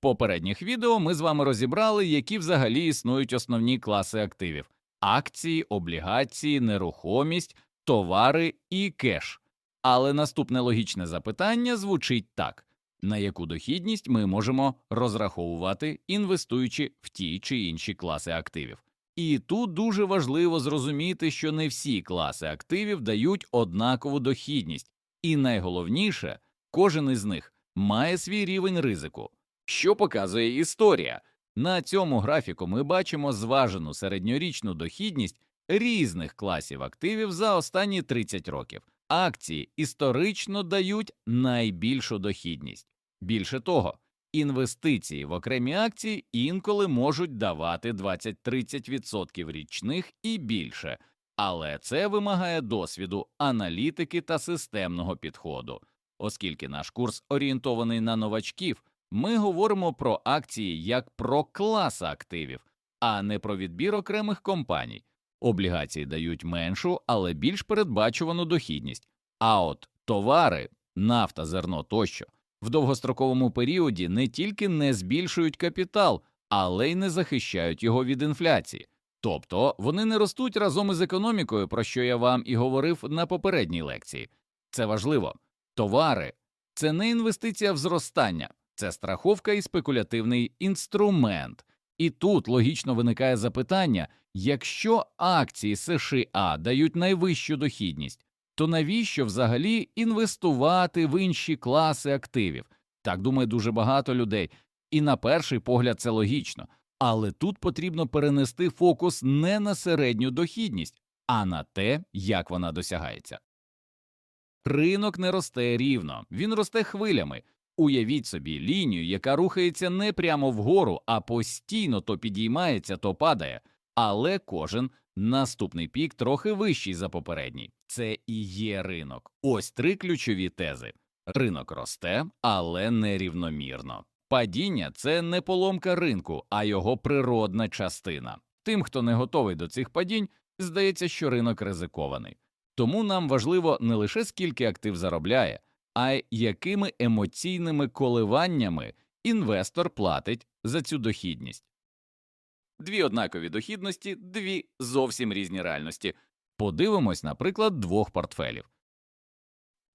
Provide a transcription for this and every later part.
попередніх відео ми з вами розібрали, які взагалі існують основні класи активів: акції, облігації, нерухомість, товари і кеш. Але наступне логічне запитання звучить так: на яку дохідність ми можемо розраховувати, інвестуючи в ті чи інші класи активів? І тут дуже важливо зрозуміти, що не всі класи активів дають однакову дохідність, і найголовніше, кожен із них має свій рівень ризику. Що показує історія? На цьому графіку ми бачимо зважену середньорічну дохідність різних класів активів за останні 30 років. Акції історично дають найбільшу дохідність. Більше того, інвестиції в окремі акції інколи можуть давати 20-30% річних і більше, але це вимагає досвіду, аналітики та системного підходу. Оскільки наш курс орієнтований на новачків, ми говоримо про акції як про клас активів, а не про відбір окремих компаній. Облігації дають меншу, але більш передбачувану дохідність. А от товари, нафта, зерно тощо в довгостроковому періоді не тільки не збільшують капітал, але й не захищають його від інфляції. Тобто вони не ростуть разом із економікою, про що я вам і говорив на попередній лекції. Це важливо. Товари це не інвестиція в зростання, це страховка і спекулятивний інструмент. І тут логічно виникає запитання: якщо акції США дають найвищу дохідність, то навіщо взагалі інвестувати в інші класи активів? Так думає дуже багато людей, і на перший погляд це логічно. Але тут потрібно перенести фокус не на середню дохідність, а на те, як вона досягається. Ринок не росте рівно, він росте хвилями. Уявіть собі лінію, яка рухається не прямо вгору, а постійно то підіймається, то падає, але кожен наступний пік трохи вищий за попередній. Це і є ринок. Ось три ключові тези: ринок росте, але нерівномірно. Падіння це не поломка ринку, а його природна частина. Тим, хто не готовий до цих падінь, здається, що ринок ризикований. Тому нам важливо не лише скільки актив заробляє, а якими емоційними коливаннями інвестор платить за цю дохідність. Дві однакові дохідності, дві зовсім різні реальності. Подивимось, наприклад, двох портфелів.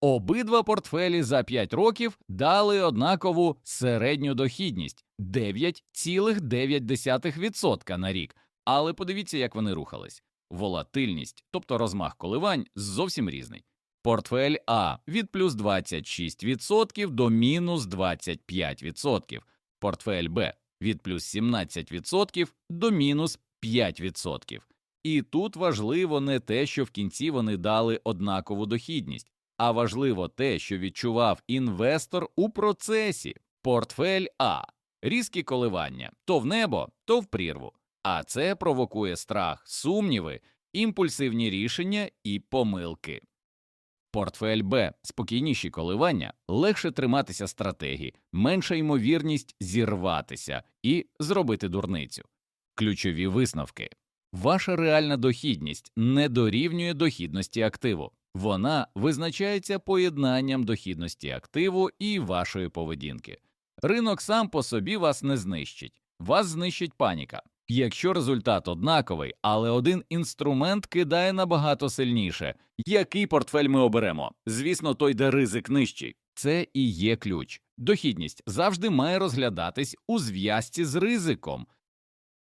Обидва портфелі за 5 років дали однакову середню дохідність 9,9% на рік. Але подивіться, як вони рухались. Волатильність, тобто розмах коливань, зовсім різний. Портфель А від плюс 26% до мінус 25%, портфель Б від плюс 17% до мінус 5%. І тут важливо не те, що в кінці вони дали однакову дохідність, а важливо те, що відчував інвестор у процесі. Портфель А різкі коливання то в небо, то в прірву. А це провокує страх, сумніви, імпульсивні рішення і помилки. Портфель Б спокійніші коливання, легше триматися стратегії, менша ймовірність зірватися і зробити дурницю. Ключові висновки ваша реальна дохідність не дорівнює дохідності активу, вона визначається поєднанням дохідності активу і вашої поведінки. Ринок сам по собі вас не знищить, вас знищить паніка. Якщо результат однаковий, але один інструмент кидає набагато сильніше, який портфель ми оберемо? Звісно, той, де ризик нижчий. Це і є ключ. Дохідність завжди має розглядатись у зв'язці з ризиком.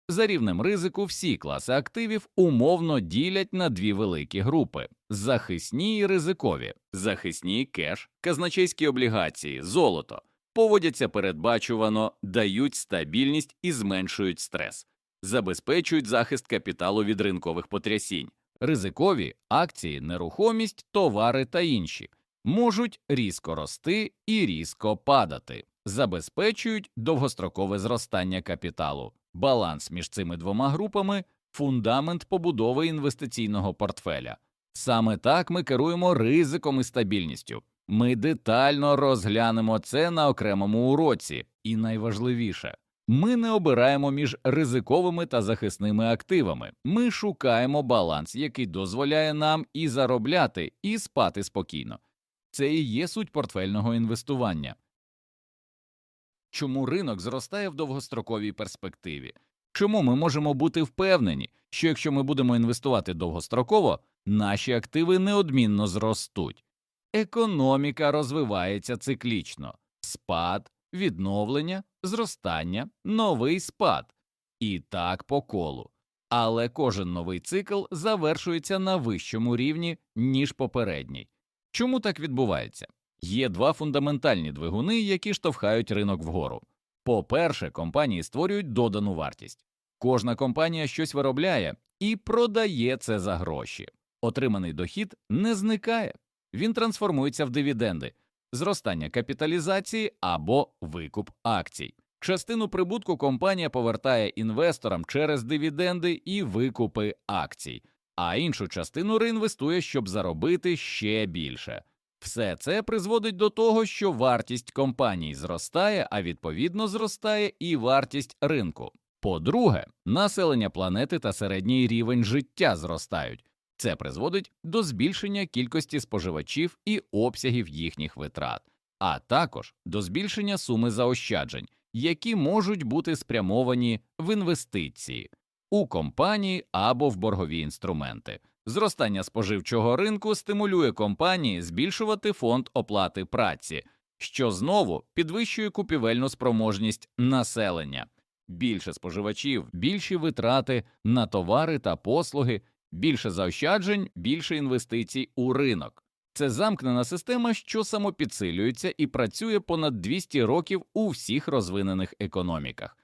За рівнем ризику всі класи активів умовно ділять на дві великі групи: захисні і ризикові, захисні кеш, казначейські облігації, золото поводяться передбачувано, дають стабільність і зменшують стрес забезпечують захист капіталу від ринкових потрясінь, ризикові акції, нерухомість, товари та інші. Можуть різко рости і різко падати, забезпечують довгострокове зростання капіталу, баланс між цими двома групами, фундамент побудови інвестиційного портфеля. Саме так ми керуємо ризиком і стабільністю. Ми детально розглянемо це на окремому уроці, і найважливіше ми не обираємо між ризиковими та захисними активами. Ми шукаємо баланс, який дозволяє нам і заробляти, і спати спокійно. Це і є суть портфельного інвестування. чому ринок зростає в довгостроковій перспективі. Чому ми можемо бути впевнені, що якщо ми будемо інвестувати довгостроково, наші активи неодмінно зростуть. Економіка розвивається циклічно спад, відновлення, зростання, новий спад. І так по колу. Але кожен новий цикл завершується на вищому рівні, ніж попередній. Чому так відбувається? Є два фундаментальні двигуни, які штовхають ринок вгору. По-перше, компанії створюють додану вартість. Кожна компанія щось виробляє і продає це за гроші. Отриманий дохід не зникає, він трансформується в дивіденди, зростання капіталізації або викуп акцій. Частину прибутку компанія повертає інвесторам через дивіденди і викупи акцій, а іншу частину реінвестує, щоб заробити ще більше. Все це призводить до того, що вартість компаній зростає, а відповідно зростає і вартість ринку. По-друге, населення планети та середній рівень життя зростають. Це призводить до збільшення кількості споживачів і обсягів їхніх витрат, а також до збільшення суми заощаджень, які можуть бути спрямовані в інвестиції у компанії або в боргові інструменти. Зростання споживчого ринку стимулює компанії збільшувати фонд оплати праці, що знову підвищує купівельну спроможність населення. Більше споживачів, більші витрати на товари та послуги, більше заощаджень, більше інвестицій у ринок. Це замкнена система, що самопідсилюється і працює понад 200 років у всіх розвинених економіках.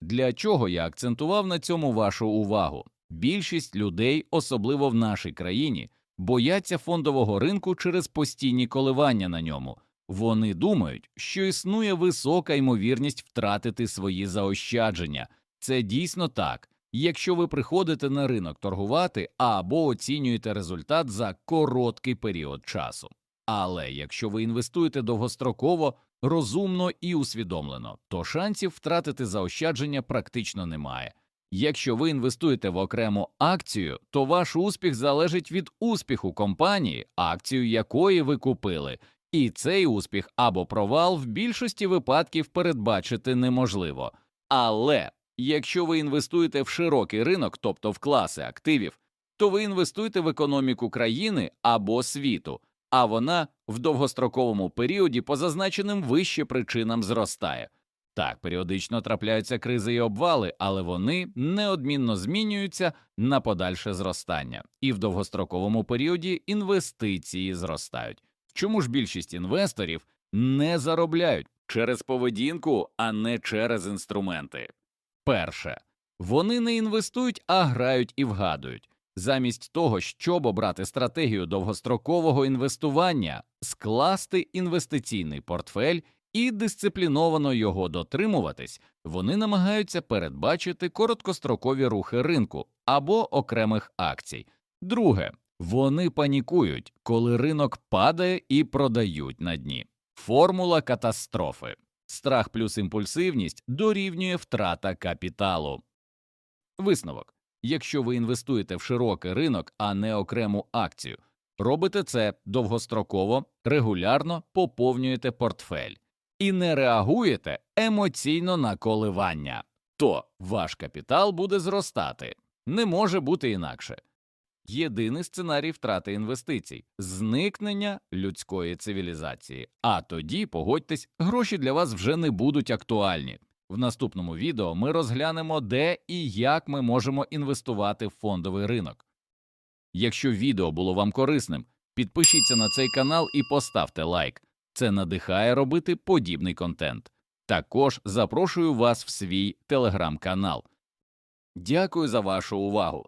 Для чого я акцентував на цьому вашу увагу? Більшість людей, особливо в нашій країні, бояться фондового ринку через постійні коливання на ньому. Вони думають, що існує висока ймовірність втратити свої заощадження. Це дійсно так. Якщо ви приходите на ринок торгувати або оцінюєте результат за короткий період часу. Але якщо ви інвестуєте довгостроково, розумно і усвідомлено, то шансів втратити заощадження практично немає. Якщо ви інвестуєте в окрему акцію, то ваш успіх залежить від успіху компанії, акцію якої ви купили, і цей успіх або провал в більшості випадків передбачити неможливо. Але якщо ви інвестуєте в широкий ринок, тобто в класи активів, то ви інвестуєте в економіку країни або світу, а вона в довгостроковому періоді по зазначеним вище причинам зростає. Так, періодично трапляються кризи і обвали, але вони неодмінно змінюються на подальше зростання, і в довгостроковому періоді інвестиції зростають. Чому ж більшість інвесторів не заробляють через поведінку, а не через інструменти? Перше, вони не інвестують, а грають і вгадують. Замість того, щоб обрати стратегію довгострокового інвестування, скласти інвестиційний портфель і дисципліновано його дотримуватись, вони намагаються передбачити короткострокові рухи ринку або окремих акцій. Друге, вони панікують, коли ринок падає і продають на дні. Формула катастрофи. Страх плюс імпульсивність дорівнює втрата капіталу. Висновок. Якщо ви інвестуєте в широкий ринок, а не окрему акцію, робите це довгостроково, регулярно поповнюєте портфель і не реагуєте емоційно на коливання, то ваш капітал буде зростати. Не може бути інакше. Єдиний сценарій втрати інвестицій зникнення людської цивілізації. А тоді, погодьтесь, гроші для вас вже не будуть актуальні. В наступному відео ми розглянемо, де і як ми можемо інвестувати в фондовий ринок. Якщо відео було вам корисним, підпишіться на цей канал і поставте лайк. Це надихає робити подібний контент. Також запрошую вас в свій телеграм-канал. Дякую за вашу увагу.